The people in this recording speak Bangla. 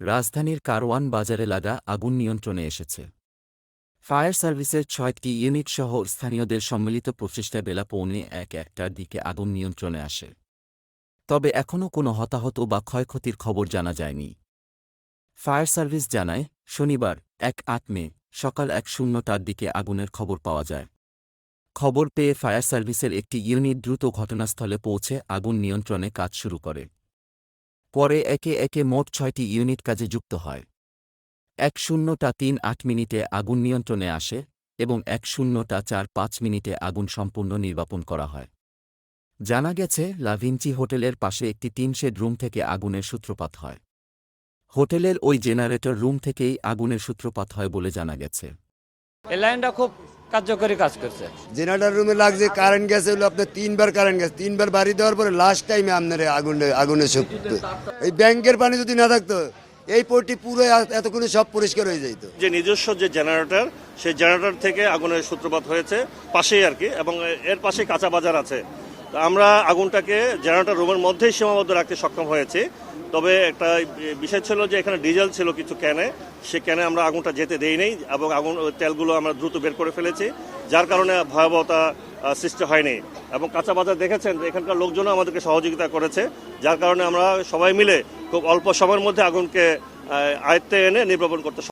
রাজধানীর কারওয়ান বাজারে লাগা আগুন নিয়ন্ত্রণে এসেছে। ফায়ার সার্ভিসের ছয়টি ইউনিট সহ স্থানীয়দের সম্মিলিত প্রচেষ্টায় বেলা পৌনে এক একটার দিকে আগুন নিয়ন্ত্রণে আসে। তবে এখনও কোনো হতাহত বা ক্ষয়ক্ষতির খবর জানা যায়নি। ফায়ার সার্ভিস জানায়, শনিবার, এক আট মে, সকাল এক শূন্যটার দিকে আগুনের খবর পাওয়া যায়। খবর পেয়ে ফায়ার সার্ভিসের একটি ইউনিট দ্রুত ঘটনাস্থলে পৌঁছে আগুন নিয়ন্ত্রণে কাজ শুরু করে। পরে একে একে মোট ছয়টি ইউনিট কাজে যুক্ত হয়। এক শূন্যটা তিন আট মিনিটে আগুন নিয়ন্ত্রণে আসে এবং এক শূন্যটা চার পাঁচ মিনিটে আগুন সম্পূর্ণ নির্বাপন করা হয়। জানা গেছে লাভিঞ্চি হোটেলের পাশে একটি টিন শেড রুম থেকে আগুনের সূত্রপাত হয়। হোটেলের ওই জেনারেটর রুম থেকেই আগুনের সূত্রপাত হয় বলে জানা গেছে। লাইনটা খুব কার্যকরী কাজ করছে। জেনারেটর রুমে লাগছে কারেন্ট গেছে হলো আপনার তিনবার কারেন্ট গেছে তিনবার বাড়ি দেওয়ার পরে লাস্ট টাইমে আপনার আগুনে আগুনে সব এই ব্যাংকের পানি যদি না থাকতো এই পোর্টটি পুরো এতক্ষণে সব পরিষ্কার হয়ে যেত যে নিজস্ব যে জেনারেটর সেই জেনারেটর থেকে আগুনের সূত্রপাত হয়েছে পাশেই আর কি এবং এর পাশে কাঁচা বাজার আছে। তো আমরা আগুনটাকে জেনারেটর রুমের মধ্যেই সীমাবদ্ধ রাখতে সক্ষম হয়েছি। তবে একটা বিষয় ছিল যে এখানে ডিজেল ছিল কিছু ক্যানে, সে ক্যানে আমরা আগুনটা যেতে দেই নেই এবং আগুন, তেলগুলো আমরা দ্রুত বের করে ফেলেছি, যার কারণে ভয়াবহতা সৃষ্টি হয়নি। এবং কাঁচা বাজার দেখেছেন এখানকার লোকজনও আমাদেরকে সহযোগিতা করেছে, যার কারণে আমরা সবাই মিলে খুব অল্প সময়ের মধ্যে আগুনকে আয়ত্তে এনে নির্বাপন করতে